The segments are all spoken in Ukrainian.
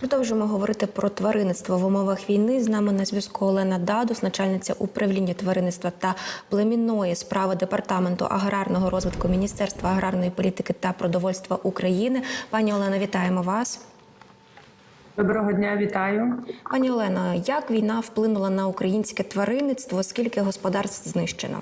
Продовжуємо говорити про тваринництво в умовах війни. З нами на зв'язку Олена Дадус, начальниця управління тваринництва та племінної справи департаменту аграрного розвитку Міністерства аграрної політики та продовольства України. Пані Олено, вітаємо вас. Доброго дня, вітаю. Пані Олено, як війна вплинула на українське тваринництво? Скільки господарств знищено?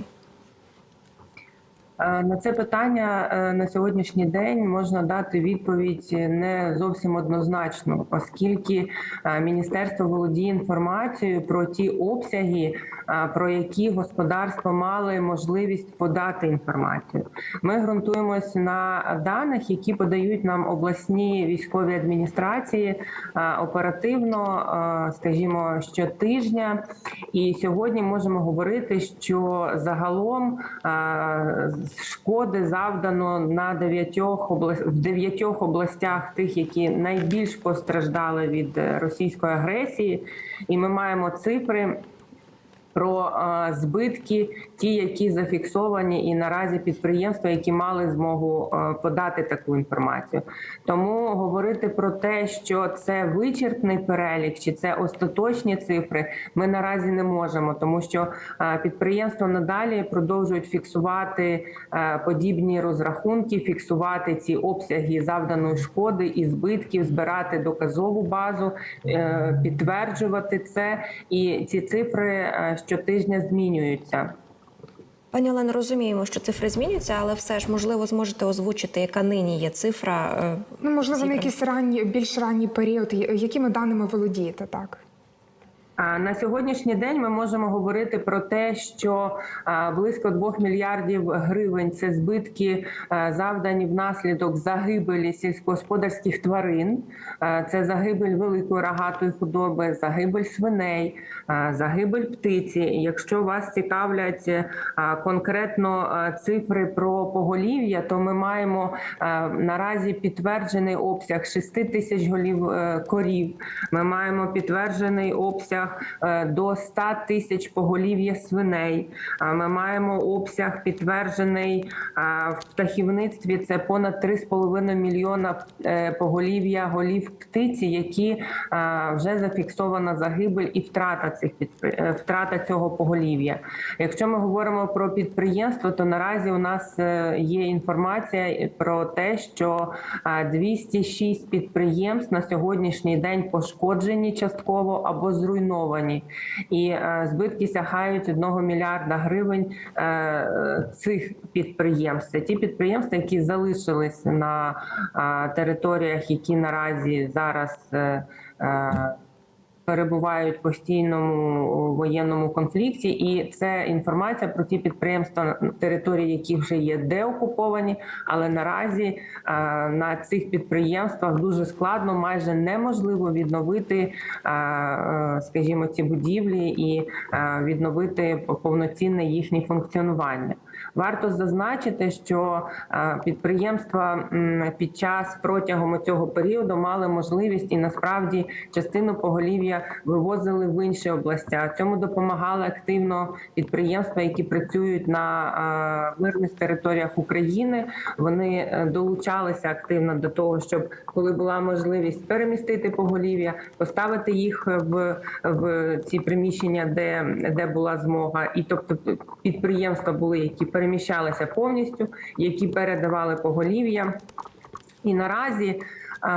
Е, На це питання е, на сьогоднішній день можна дати відповідь не зовсім однозначно, оскільки е, міністерство володіє інформацією про ті обсяги, про які господарства мали можливість подати інформацію. Ми ґрунтуємось на даних, які подають нам обласні військові адміністрації оперативно, скажімо, щотижня. І сьогодні можемо говорити, що загалом шкоди завдано на дев'ятьох в дев'ятьох областях, тих, які найбільш постраждали від е, російської агресії, і ми маємо цифри. Про збитки, ті, які зафіксовані, і наразі підприємства, які мали змогу подати таку інформацію. Тому говорити про те, що це вичерпний перелік, чи це остаточні цифри, ми наразі не можемо, тому що підприємства надалі продовжують фіксувати подібні розрахунки, фіксувати ці обсяги завданої шкоди і збитків, збирати доказову базу, е, підтверджувати це, і ці цифри е, щотижня змінюються. Пані Олено, розуміємо, що цифри змінюються, але все ж можливо зможете озвучити, яка нині є цифра. е, Ну, можливо, на якийсь ранній, більш ранній період, якими даними володієте, так? На сьогоднішній день ми можемо говорити про те, що близько 2 мільярдів гривень це збитки завдані внаслідок загибелі сільськогосподарських тварин. Це загибель великої рогатої худоби, загибель свиней, загибель птиці. Якщо вас цікавлять конкретно цифри про поголів'я, то ми маємо наразі підтверджений обсяг 6 тисяч голів е, корів. Ми маємо підтверджений обсяг е, до 100 тисяч поголів'я свиней. А Ми маємо обсяг підтверджений в птахівництві. Це понад 3,5 мільйона е, поголів'я голів птиці, які вже зафіксована загибель і втрата цих е, втрата цього поголів'я. Якщо ми говоримо про підприємство, то наразі у нас е, є інформація про те, що а, 206 підприємств на сьогоднішній день пошкоджені частково або зруйновані, і е, збитки сягають 1 мільярда гривень е, цих підприємств. Це ті підприємства, які залишились на територіях, які наразі зараз. Перебувають в постійному воєнному конфлікті, і це інформація про ті підприємства, території яких вже є деокуповані, але наразі е, на цих підприємствах дуже складно, майже неможливо відновити, е, е, скажімо, ці будівлі і відновити повноцінне їхнє функціонування. Варто зазначити, що е, підприємства під час протягом цього періоду мали можливість і насправді частину поголів'я вивозили в інші областя. Цьому допомагали активно підприємства, які працюють на е, мирних територіях України. Вони е, долучалися активно до того, щоб коли була можливість перемістити поголів'я, поставити їх в, в ці приміщення, де, де була змога, і тобто підприємства були, які переміщалися повністю, які передавали поголів'я. І наразі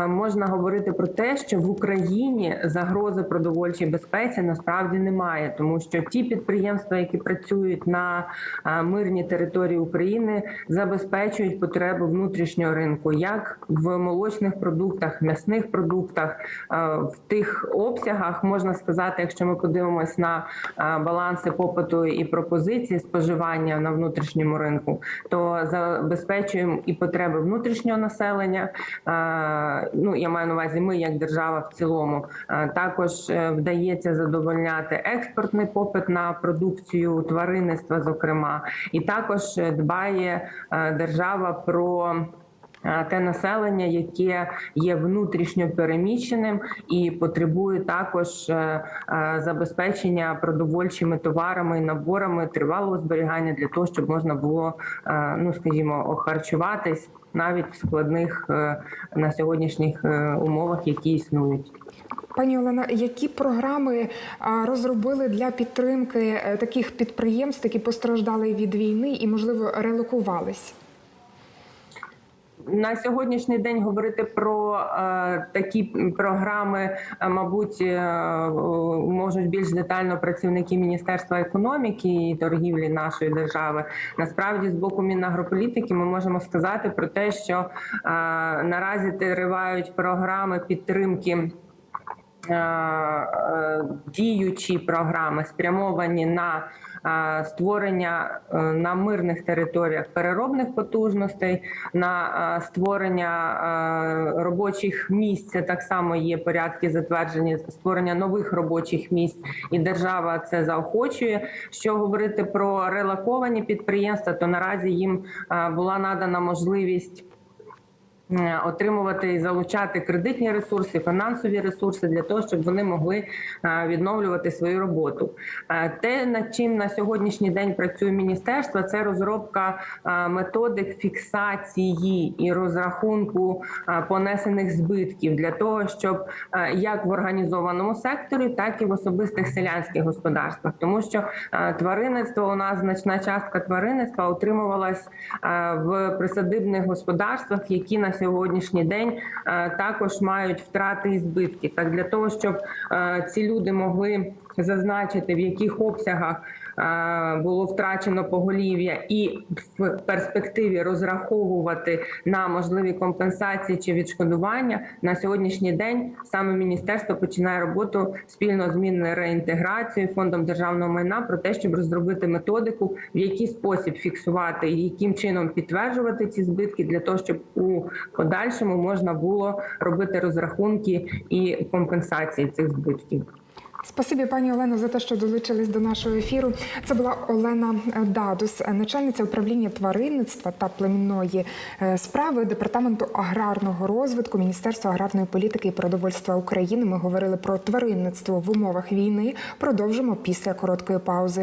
можна говорити про те, що в Україні загрози продовольчій безпеці насправді немає, тому що ті підприємства, які працюють на мирній території України, забезпечують потреби внутрішнього ринку, як в молочних продуктах, м'ясних продуктах, в тих обсягах можна сказати, якщо ми подивимось на баланси попиту і пропозиції споживання на внутрішньому ринку, то забезпечуємо і потреби внутрішнього населення. Ну я маю на увазі, ми як держава в цілому Е, також е, вдається задовольняти експортний попит на продукцію тваринництва, зокрема, і також е, дбає держава про. Е, те населення, яке є внутрішньо переміщеним і потребує також е, е, забезпечення продовольчими товарами і наборами тривалого зберігання для того, щоб можна було, ну скажімо, охарчуватись навіть в складних на сьогоднішніх умовах, які існують. Пані Олена, які програми розробили для підтримки таких підприємств, які постраждали від війни і, можливо, релокувались? На сьогоднішній день говорити про е, такі програми, е, мабуть, е, можуть більш детально працівники Міністерства економіки і торгівлі нашої держави. Насправді, з боку Мінагрополітики, ми можемо сказати про те, що е, наразі тривають програми підтримки. Е, Діючі програми спрямовані на е, створення е, на мирних територіях переробних потужностей, на створення робочих місць. Це так само є порядки затверджені створення нових робочих місць, і держава це заохочує. Що говорити про релоковані підприємства, то наразі їм була надана можливість. Е, Отримувати і залучати кредитні ресурси, фінансові ресурси для того, щоб вони могли е, відновлювати свою роботу. Е, Те, над чим на сьогоднішній день працює міністерство, це розробка методик фіксації і розрахунку понесених збитків для того, щоб як в організованому секторі, так і в особистих селянських господарствах, тому що тваринництво у нас значна частка тваринництва утримувалась е, в присадибних господарствах, які на сьогоднішній день е, також мають втрати і збитки. Так для того, щоб е, ці люди могли зазначити, в яких обсягах було втрачено поголів'я, і в перспективі розраховувати на можливі компенсації чи відшкодування на сьогоднішній день саме міністерство починає роботу спільно з Мінреінтеграцією, фондом державного майна про те, щоб розробити методику, в який спосіб фіксувати і яким чином підтверджувати ці збитки для того, щоб у подальшому можна було робити розрахунки і компенсації цих збитків. Спасибі, пані Олено, за те, що долучились до нашого ефіру. Це була Олена Дадус, начальниця управління тваринництва та племінної е, справи департаменту аграрного розвитку Міністерства аграрної політики і продовольства України. Ми говорили про тваринництво в умовах війни. Продовжимо після короткої паузи.